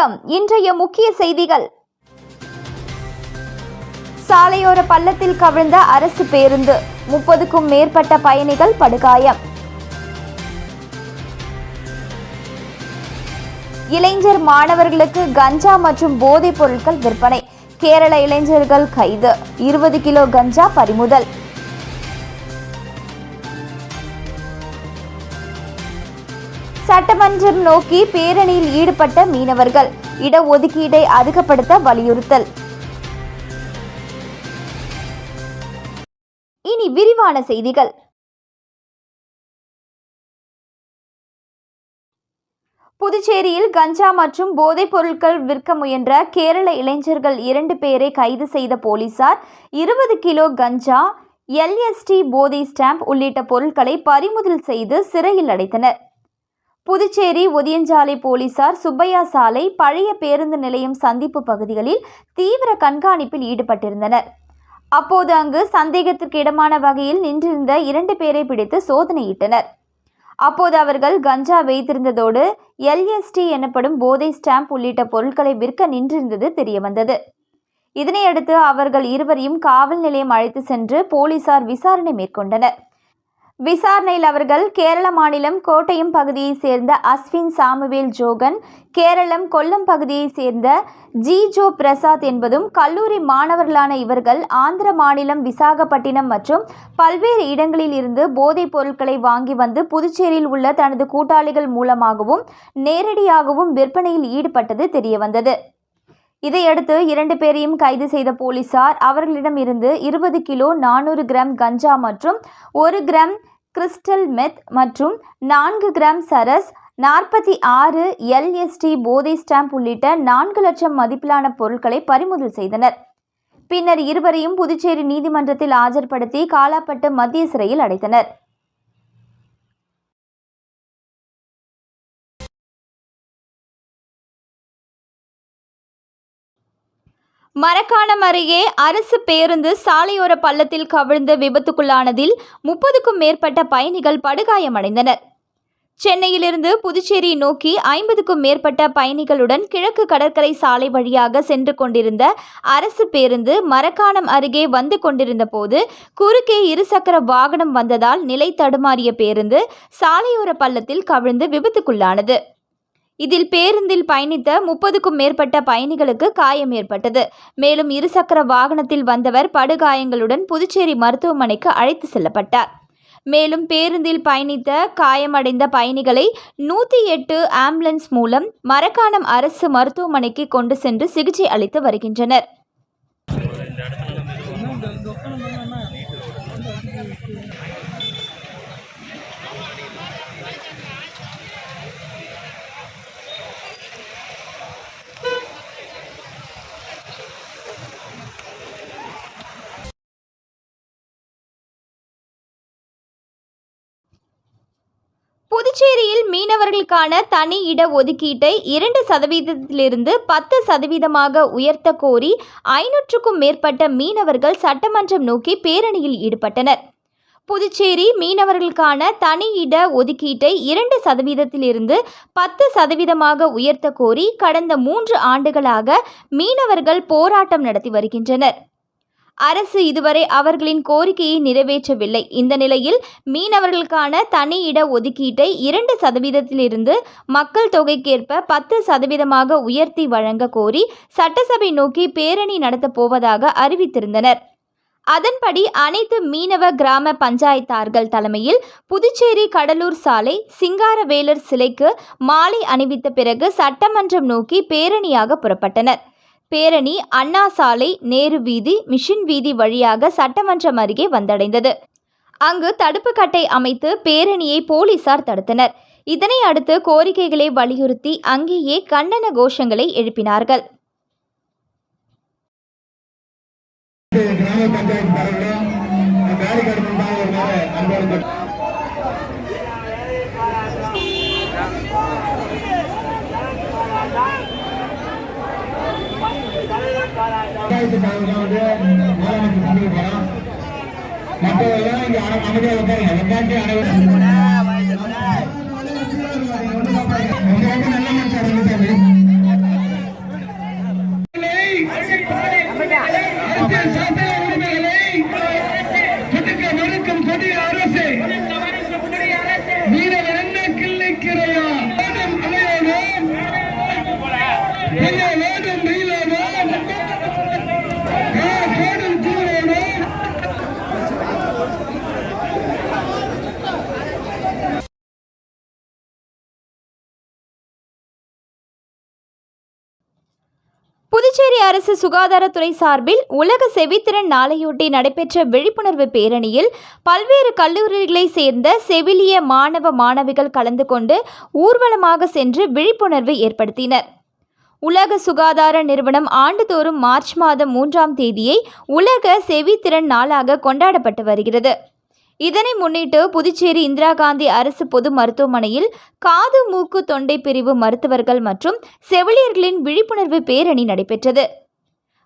வணக்கம். இன்றைய முக்கிய செய்திகள். சாலையோர பள்ளத்தில் கவிழ்ந்த அரசு பேருந்து. முப்பதுக்கும் மேற்பட்ட பயணிகள் படுகாயம். இளைஞர் மாணவர்களுக்கு கஞ்சா மற்றும் போதைப் பொருட்கள் விற்பனை. கேரள இளைஞர்கள் கைது. இருபது கிலோ கஞ்சா பறிமுதல். சட்டமன்றம் நோக்கி பேரணியில் ஈடுபட்ட மீனவர்கள் இடஒதுக்கீடை அதிகப்படுத்த வலியுறுத்தல். இனி விரிவான செய்திகள். புதுச்சேரியில் கஞ்சா மற்றும் போதைப் பொருட்கள் விற்க முயன்ற கேரள இளைஞர்கள் இரண்டு பேரை கைது செய்த போலீசார் இருபது கிலோ கஞ்சா எல்எஸ்டி போதை ஸ்டாம்ப் உள்ளிட்ட பொருட்களை பறிமுதல் செய்து சிறையில் அடைத்தனர். புதுச்சேரி ஒதியஞ்சாலை போலீசார் சுப்பையா சாலை பழைய பேருந்து நிலையம் சந்திப்பு பகுதிகளில் தீவிர கண்காணிப்பில் ஈடுபட்டிருந்தனர். அப்போது அங்கு சந்தேகத்திற்கு இடமான வகையில் நின்றிருந்த இரண்டு பேரை பிடித்து சோதனையிட்டனர். அப்போது அவர்கள் கஞ்சா வைத்திருந்ததோடு எல்எஸ்டி எனப்படும் போதை ஸ்டாம்ப் உள்ளிட்ட பொருட்களை விற்க நின்றிருந்தது தெரியவந்தது. இதனையடுத்து அவர்கள் இருவரையும் காவல் நிலையம் அழைத்து சென்று போலீசார் விசாரணை மேற்கொண்டனர். விசாரணையில் அவர்கள் கேரள மாநிலம் கோட்டயம் பகுதியைச் சேர்ந்த அஸ்வின் சாமுவேல் ஜோகன் கேரளம் கொல்லம் பகுதியைச் சேர்ந்த ஜிஜோ பிரசாத் என்பதும் கல்லூரி மாணவர்களான இவர்கள் ஆந்திர மாநிலம் விசாகப்பட்டினம் மற்றும் பல்வேறு இடங்களில் இருந்து போதைப் பொருட்களை வாங்கி வந்து புதுச்சேரியில் உள்ள தனது கூட்டாளிகள் மூலமாகவும் நேரடியாகவும் விற்பனையில் ஈடுபட்டது தெரியவந்தது. இதையடுத்து இரண்டு பேரையும் கைது செய்த போலீசார் அவர்களிடம் இருந்து இருபது கிலோ நானூறு கிராம் கஞ்சா மற்றும் ஒரு கிராம் கிறிஸ்டல் மெத் மற்றும் நான்கு கிராம் சரஸ் நாற்பத்தி ஆறு எல்எஸ்டி போதை ஸ்டாம்ப் உள்ளிட்ட நான்கு லட்சம் மதிப்பிலான பொருட்களை பறிமுதல் செய்தனர். பின்னர் இருவரையும் புதுச்சேரி நீதிமன்றத்தில் ஆஜர்படுத்தி காலாப்பட்டு மத்திய சிறையில் அடைத்தனர். மரக்காணம் அருகே அரசு பேருந்து சாலையோர பள்ளத்தில் கவிழ்ந்து விபத்துக்குள்ளானதில் முப்பதுக்கும் மேற்பட்ட பயணிகள் படுகாயமடைந்தனர். சென்னையிலிருந்து புதுச்சேரி நோக்கி ஐம்பதுக்கும் மேற்பட்ட பயணிகளுடன் கிழக்கு கடற்கரை சாலை வழியாக சென்று கொண்டிருந்த அரசு பேருந்து மரக்காணம் அருகே வந்து கொண்டிருந்த போது குறுக்கே இருசக்கர வாகனம் வந்ததால் நிலை தடுமாறிய பேருந்து சாலையோர பள்ளத்தில் கவிழ்ந்து விபத்துக்குள்ளானது. இதில் பேருந்தில் பயணித்த முப்பதுக்கும் மேற்பட்ட பயணிகளுக்கு காயம் ஏற்பட்டது. மேலும் இருசக்கர வாகனத்தில் வந்தவர் படுகாயங்களுடன் புதுச்சேரி மருத்துவமனைக்கு அழைத்து செல்லப்பட்டார். மேலும் பேருந்தில் பயணித்த காயமடைந்த பயணிகளை நூற்றி எட்டு ஆம்புலன்ஸ் மூலம் மரக்காணம் அரசு மருத்துவமனைக்கு கொண்டு சென்று சிகிச்சை அளித்து வருகின்றனர். மீனவர்களுக்கான தனி இட ஒதுக்கீட்டை இரண்டு சதவீதத்திலிருந்து பத்து சதவீதமாக உயர்த்த கோரி ஐநூற்றுக்கும் மேற்பட்ட மீனவர்கள் சட்டமன்றம் நோக்கி பேரணியில் ஈடுபட்டனர். புதுச்சேரி மீனவர்களுக்கான தனி இட ஒதுக்கீட்டை இரண்டு சதவீதத்திலிருந்து பத்து சதவீதமாக உயர்த்த கோரி கடந்த மூன்று ஆண்டுகளாக மீனவர்கள் போராட்டம் நடத்தி வருகின்றனர். அரசு இதுவரை அவர்களின் கோரிக்கையை நிறைவேற்றவில்லை. இந்த நிலையில் மீனவர்களுக்கான தனி இட ஒதுக்கீட்டை இரண்டு சதவீதத்திலிருந்து மக்கள் தொகைக்கேற்ப பத்து சதவீதமாக உயர்த்தி வழங்க கோரி சட்டசபை நோக்கி பேரணி நடத்தப் போவதாக அறிவித்திருந்தனர். அதன்படி அனைத்து மீனவ கிராம பஞ்சாயத்தார்கள் தலைமையில் புதுச்சேரி கடலூர் சாலை சிங்காரவேலர் சிலைக்கு மாலை அணிவித்த பிறகு சட்டமன்றம் நோக்கி பேரணியாக புறப்பட்டனர். பேரணி அண்ணா சாலை நேரு வீதி மிஷின் வீதி வழியாக சட்டமன்றம் அருகே வந்தடைந்தது. அங்கு தடுப்பு கட்டை அமைத்து பேரணியை போலீசார் தடுத்தனர். இதனை அடுத்து கோரிக்கைகளை வலியுறுத்தி அங்கேயே கண்டன கோஷங்களை எழுப்பினார்கள். கிராம பஞ்சாயத்து தலைவரும் காலி மற்றவர்கள் இங்க அமைதியாக உட்காருங்க எல்லாத்தையும் அரசு சுகாதாரத்துறை சார்பில் உலக செவித்திறன் நாளையொட்டி நடைபெற்ற விழிப்புணர்வு பேரணியில் பல்வேறு கல்லூரிகளை சேர்ந்த செவிலிய மாணவ மாணவிகள் கலந்து கொண்டு ஊர்வலமாக சென்று விழிப்புணர்வு ஏற்படுத்தினர். உலக சுகாதார நிறுவனம் ஆண்டுதோறும் மார்ச் மாதம் மூன்றாம் தேதியை உலக செவித்திறன் நாளாக கொண்டாடப்பட்டு வருகிறது. இதனை முன்னிட்டு புதுச்சேரி இந்திரா காந்தி அரசு பொது மருத்துவமனையில் காது மூக்கு தொண்டை பிரிவு மருத்துவர்கள் மற்றும் செவிலியர்களின் விழிப்புணர்வு பேரணி நடைபெற்றது.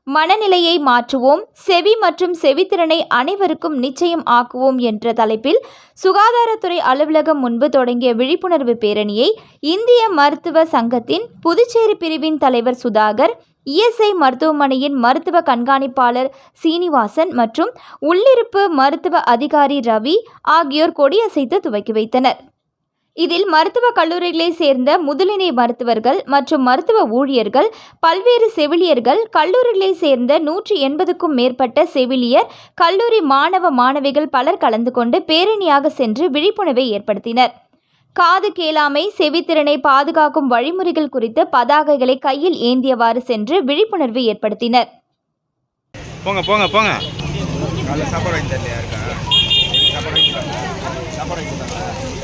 மனநிலையை மாற்றுவோம். செவி மற்றும் செவித்திறனை அனைவருக்கும் நிச்சயம் ஆக்குவோம் என்ற தலைப்பில் சுகாதாரத்துறை அலுவலகம் முன்பு தொடங்கிய விழிப்புணர்வு பேரணியை இந்திய மருத்துவ சங்கத்தின் புதுச்சேரி பிரிவின் தலைவர் சுதாகர் இஎஸ்ஐ மருத்துவமனையின் மருத்துவ கண்காணிப்பாளர் சீனிவாசன் மற்றும் உள்ளிருப்பு மருத்துவ அதிகாரி ரவி ஆகியோர் கொடியசைத்து துவக்கி வைத்தனர். இதில் மருத்துவக் கல்லூரிகளை சேர்ந்த முதுநிலை மருத்துவர்கள் மற்றும் மருத்துவ ஊழியர்கள் பல்வேறு செவிலியர்கள் கல்லூரிகளை சேர்ந்த நூற்றி எண்பதுக்கும் மேற்பட்ட செவிலியர் கல்லூரி மாணவ மாணவிகள் பலர் கலந்து கொண்டு பேரணியாக சென்று விழிப்புணர்வை ஏற்படுத்தினர். காது கேளாமை செவித்திறனை பாதுகாக்கும் வழிமுறைகள் குறித்து பதாகைகளை கையில் ஏந்தியவாறு சென்று விழிப்புணர்வு ஏற்படுத்தினர். போங்க போங்க போங்க. காலைல சாப்பாடு வாங்கி தரலையா இருக்கா சாப்பாடு வாங்கி தரல சாப்பாடு வாங்கி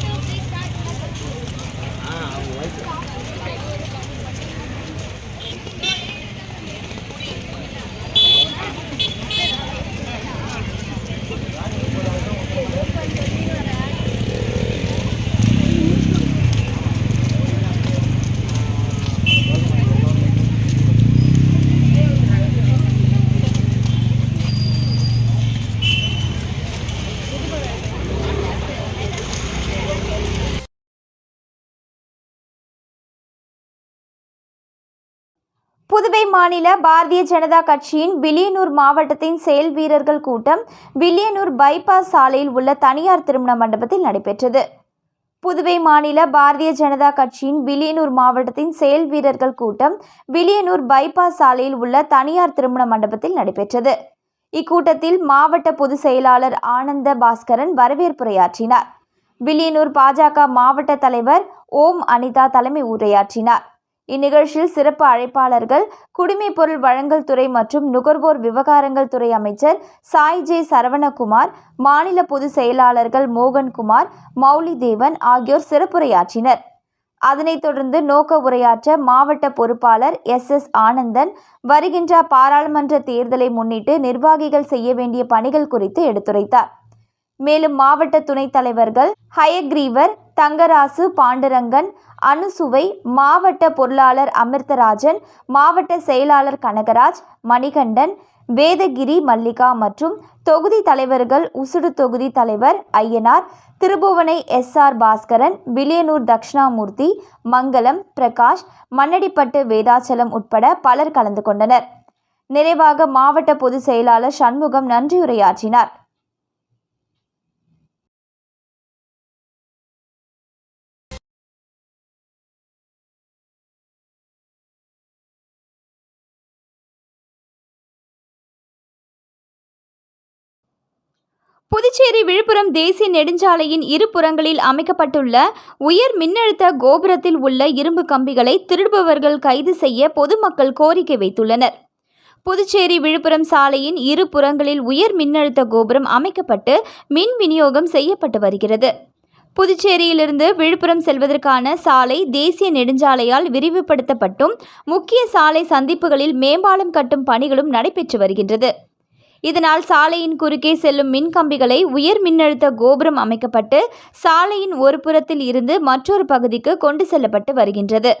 புதுவை மாநில பாரதிய ஜனதா கட்சியின் வில்லியனூர் மாவட்டத்தின் செயல் வீரர்கள் கூட்டம் வில்லியனூர் பைபாஸ் சாலையில் உள்ள தனியார் திருமண மண்டபத்தில் நடைபெற்றது. புதுவை மாநில பாரதிய ஜனதா கட்சியின் வில்லியனூர் மாவட்டத்தின் செயல் வீரர்கள் கூட்டம் வில்லியனூர் பைபாஸ் சாலையில் உள்ள தனியார் திருமண மண்டபத்தில் நடைபெற்றது. இக்கூட்டத்தில் மாவட்ட பொதுச் செயலாளர் ஆனந்த பாஸ்கரன் வரவேற்புரையாற்றினார். வில்லியனூர் பாஜக மாவட்ட தலைவர் ஓம் அனிதா தலைமை உரையாற்றினார். இந்நிகழ்ச்சியில் சிறப்பு அழைப்பாளர்கள் குடிமைப் பொருள் வழங்கல் துறை மற்றும் நுகர்வோர் விவகாரங்கள் துறை அமைச்சர் சாய் ஜே சரவணகுமார் மாநில பொதுச் செயலாளர்கள் மோகன்குமார் மௌலி தேவன் ஆகியோர் சிறப்புரையாற்றினர். அதனைத் தொடர்ந்து நோக்க உரையாற்ற மாவட்ட பொறுப்பாளர் எஸ். எஸ். ஆனந்தன் வருகின்ற பாராளுமன்ற தேர்தலை முன்னிட்டு நிர்வாகிகள் செய்ய வேண்டிய பணிகள் குறித்து எடுத்துரைத்தார். மேலும் மாவட்ட துணைத் தலைவர்கள் ஹயக்ரீவர் தங்கராசு பாண்டுரங்கன் அனுசுவை மாவட்ட பொருளாளர் அமிர்தராஜன் மாவட்ட செயலாளர் கனகராஜ் மணிகண்டன் வேதகிரி மல்லிகா மற்றும் தொகுதி தலைவர்கள் உசுடு தொகுதி தலைவர் ஐயனார் திருபுவனை எஸ் ஆர் பாஸ்கரன் விலியனூர் தக்ஷணாமூர்த்தி மங்களம் பிரகாஷ் மண்ணடிப்பட்டு வேதாச்சலம் உட்பட பலர் கலந்து கொண்டனர். நிறைவாக மாவட்ட பொதுச் செயலாளர் சண்முகம் நன்றியுரையாற்றினார். புதுச்சேரி விழுப்புரம் தேசிய நெடுஞ்சாலையின் இரு புறங்களில் அமைக்கப்பட்டுள்ள உயர் மின்னழுத்த கோபுரத்தில் உள்ள இரும்பு கம்பிகளை திருடுபவர்கள் கைது செய்ய பொதுமக்கள் கோரிக்கை வைத்துள்ளனர். புதுச்சேரி விழுப்புரம் சாலையின் இரு புறங்களில் உயர் மின்னழுத்த கோபுரம் அமைக்கப்பட்டு மின் விநியோகம் செய்யப்பட்டு வருகிறது. புதுச்சேரியிலிருந்து விழுப்புரம் செல்வதற்கான சாலை தேசிய நெடுஞ்சாலையால் விரிவுபடுத்தப்பட்டும். முக்கிய சாலை சந்திப்புகளில் மேம்பாலம் கட்டும் பணிகளும் நடைபெற்று வருகின்றது. இதனால் சாலையின் குறுக்கே செல்லும் மின் கம்பிகளை உயர் மின்னழுத்த கோபுரம் அமைக்கப்பட்டு சாலையின் ஒரு புறத்தில் இருந்து மற்றொரு பகுதிக்கு கொண்டு செல்லப்பட்டு வருகின்றது.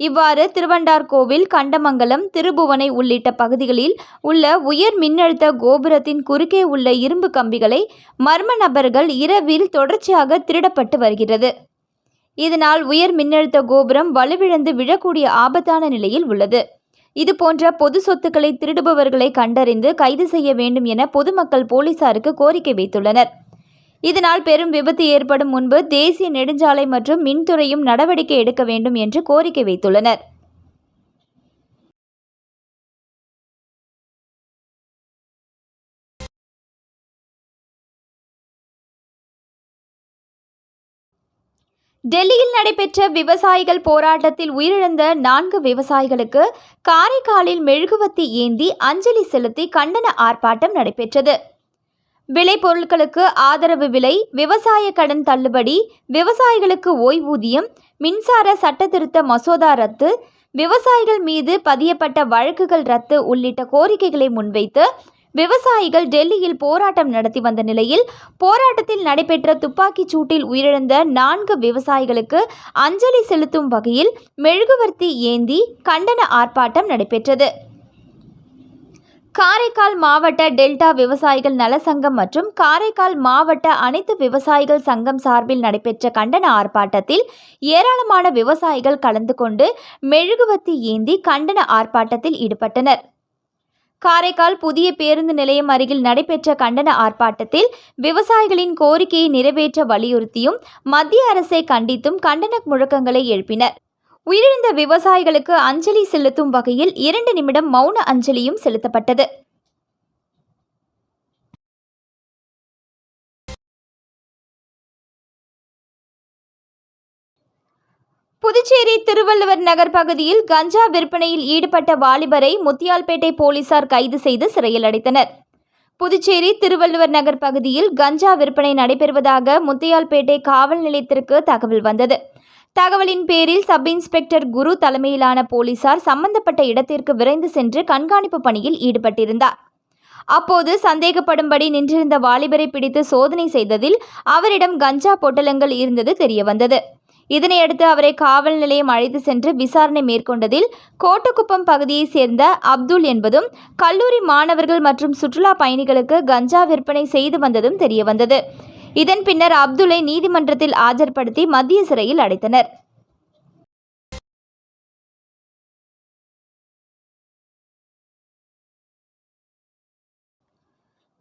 இவ்வாறு திருவண்டார்கோவில் கண்டமங்கலம் திருபுவனை உள்ளிட்ட பகுதிகளில் உள்ள உயர் மின்னழுத்த கோபுரத்தின் குறுக்கே உள்ள இரும்பு கம்பிகளை மர்ம நபர்கள் இரவில் தொடர்ச்சியாக திருடப்பட்டு வருகிறது. இதனால் உயர் மின்னழுத்த கோபுரம் வலுவிழந்து விழக்கூடிய ஆபத்தான நிலையில் உள்ளது. இதுபோன்ற பொது சொத்துக்களை திருடுபவர்களை கண்டறிந்து கைது செய்ய வேண்டும் என பொதுமக்கள் போலீசாருக்கு கோரிக்கை வைத்துள்ளனர். இதனால் பெரும் விபத்து ஏற்படும் முன்பு தேசிய நெடுஞ்சாலை மற்றும் மின்துறையும் நடவடிக்கை எடுக்க வேண்டும் என்று கோரிக்கை வைத்துள்ளனர். டெல்லியில் நடைபெற்ற விவசாயிகள் போராட்டத்தில் உயிரிழந்த நான்கு விவசாயிகளுக்கு காரைக்காலில் மெழுகுவத்தி ஏந்தி அஞ்சலி செலுத்தி கண்டன ஆர்ப்பாட்டம் நடைபெற்றது. விளைபொருட்களுக்கு ஆதரவு விலை விவசாய கடன் தள்ளுபடி விவசாயிகளுக்கு ஓய்வூதியம் மின்சார சட்டத்திருத்த மசோதா ரத்து விவசாயிகள் மீது பதியப்பட்ட வழக்குகள் ரத்து உள்ளிட்ட கோரிக்கைகளை முன்வைத்து விவசாயிகள் டெல்லியில் போராட்டம் நடத்தி வந்த நிலையில் போராட்டத்தில் நடைபெற்ற துப்பாக்கிச் சூட்டில் உயிரிழந்த நான்கு விவசாயிகளுக்கு அஞ்சலி செலுத்தும் வகையில் மெழுகுவர்த்தி ஏந்தி கண்டன ஆர்ப்பாட்டம் நடைபெற்றது. காரைக்கால் மாவட்ட டெல்டா விவசாயிகள் நல சங்கம் மற்றும் காரைக்கால் மாவட்ட அனைத்து விவசாயிகள் சங்கம் சார்பில் நடைபெற்ற கண்டன ஆர்ப்பாட்டத்தில் ஏராளமான விவசாயிகள் கலந்து கொண்டு மெழுகுவத்தி ஏந்தி கண்டன ஆர்ப்பாட்டத்தில் ஈடுபட்டனர். காரைக்கால் புதிய பேருந்து நிலையம் அருகில் நடைபெற்ற கண்டன ஆர்ப்பாட்டத்தில் விவசாயிகளின் கோரிக்கையை நிறைவேற்ற வலியுறுத்தியும் மத்திய அரசை கண்டித்தும் கண்டன முழக்கங்களை எழுப்பினர். உயிரிழந்த விவசாயிகளுக்கு அஞ்சலி செலுத்தும் வகையில் இரண்டு நிமிடம் மௌன அஞ்சலியும் செலுத்தப்பட்டது. புதுச்சேரி திருவள்ளுவர் நகர் பகுதியில் கஞ்சா விற்பனையில் ஈடுபட்ட வாலிபரை முத்தியால்பேட்டை போலீசார் கைது செய்து சிறையில் அடைத்தனர். புதுச்சேரி திருவள்ளுவர் நகர் பகுதியில் கஞ்சா விற்பனை நடைபெறுவதாக முத்தியால்பேட்டை காவல் நிலையத்திற்கு தகவல் வந்தது. தகவலின் பேரில் சப் இன்ஸ்பெக்டர் குரு தலைமையிலான போலீசார் சம்பந்தப்பட்ட இடத்திற்கு விரைந்து சென்று கண்காணிப்பு பணியில் ஈடுபட்டிருந்தார். அப்போது சந்தேகப்படும்படி நின்றிருந்த வாலிபரை பிடித்து சோதனை செய்ததில் அவரிடம் கஞ்சா பொட்டலங்கள் இருந்தது தெரியவந்தது. இதனையடுத்து அவரை காவல் நிலையம் அழைத்து சென்று விசாரணை மேற்கொண்டதில் கோட்டக்குப்பம் பகுதியைச் சேர்ந்த அப்துல் என்பதும் கல்லூரி மாணவர்கள் மற்றும் சுற்றுலா பயணிகளுக்கு கஞ்சா விற்பனை செய்து வந்ததும் தெரியவந்தது. இதன் பின்னர் அப்துல்லை நீதிமன்றத்தில் ஆஜர்படுத்தி மத்திய சிறையில் அடைத்தனர்.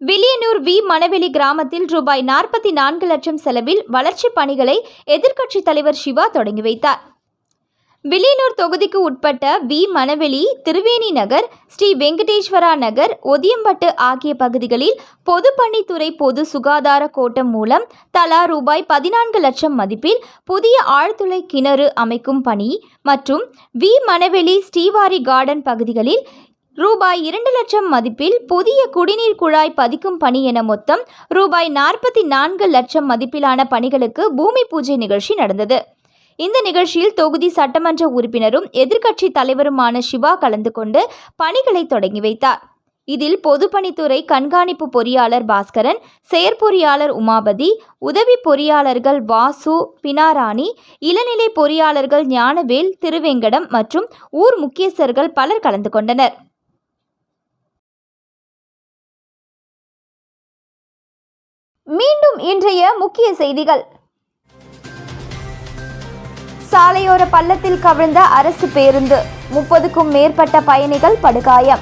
வில்லியனூர் வி. மணவெளி கிராமத்தில் ரூபாய் நாற்பத்தி நான்கு லட்சம் செலவில் வளர்ச்சிப் பணிகளை எதிர்க்கட்சித் தலைவர் சிவா தொடங்கி வைத்தார். வில்லியனூர் தொகுதிக்கு உட்பட்ட வி. மணவெளி திருவேணி நகர் ஸ்ரீ வெங்கடேஸ்வரா நகர் ஒதியம்பட்டு ஆகிய பகுதிகளில் பொதுப்பணித்துறை பொது சுகாதார கோட்டம் மூலம் தலா ரூபாய் பதினான்கு லட்சம் மதிப்பில் புதிய ஆழ்துளை கிணறு அமைக்கும் பணி மற்றும் வி. மணவெளி ஸ்ரீவாரி கார்டன் பகுதிகளில் ரூபாய் இரண்டு லட்சம் மதிப்பில் புதிய குடிநீர் குழாய் பதிக்கும் பணி என மொத்தம் ரூபாய் நாற்பத்தி நான்கு லட்சம் மதிப்பிலான பணிகளுக்கு பூமி பூஜை நிகழ்ச்சி நடந்தது. இந்த நிகழ்ச்சியில் தொகுதி சட்டமன்ற உறுப்பினரும் எதிர்க்கட்சி தலைவருமான சிவா கலந்து கொண்டு பணிகளை தொடங்கி வைத்தார். இதில் பொதுப்பணித்துறை கண்காணிப்பு பொறியாளர் பாஸ்கரன் செயற்பொறியாளர் உமாபதி உதவி பொறியாளர்கள் வாசு பினாராணி இளநிலை பொறியாளர்கள் ஞானவேல் திருவேங்கடம் மற்றும் ஊர் முக்கியஸ்தர்கள் பலர் கலந்து கொண்டனர். மீண்டும் இன்றைய முக்கிய செய்திகள். சாலையோர பள்ளத்தில் கவிழ்ந்த அரசு பேருந்து. முப்பதுக்கும் மேற்பட்ட பயணிகள் படுகாயம்.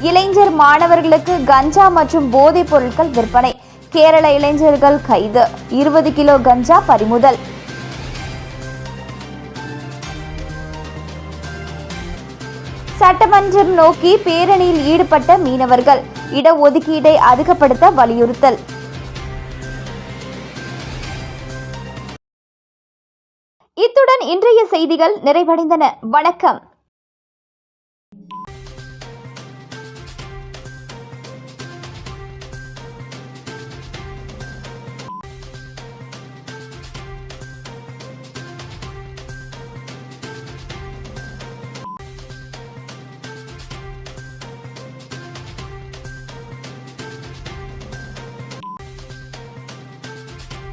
இளைஞர் மாணவர்களுக்கு கஞ்சா மற்றும் போதைப் பொருட்கள் விற்பனை. கேரள இளைஞர்கள் கைது. இருபது கிலோ கஞ்சா பறிமுதல். சட்டமன்றம் நோக்கி பேரணியில் ஈடுபட்ட மீனவர்கள் இடஒதுக்கீட்டை அதிகப்படுத்த வலியுறுத்தல். இத்துடன் இன்றைய செய்திகள் நிறைவடைந்தன. வணக்கம்.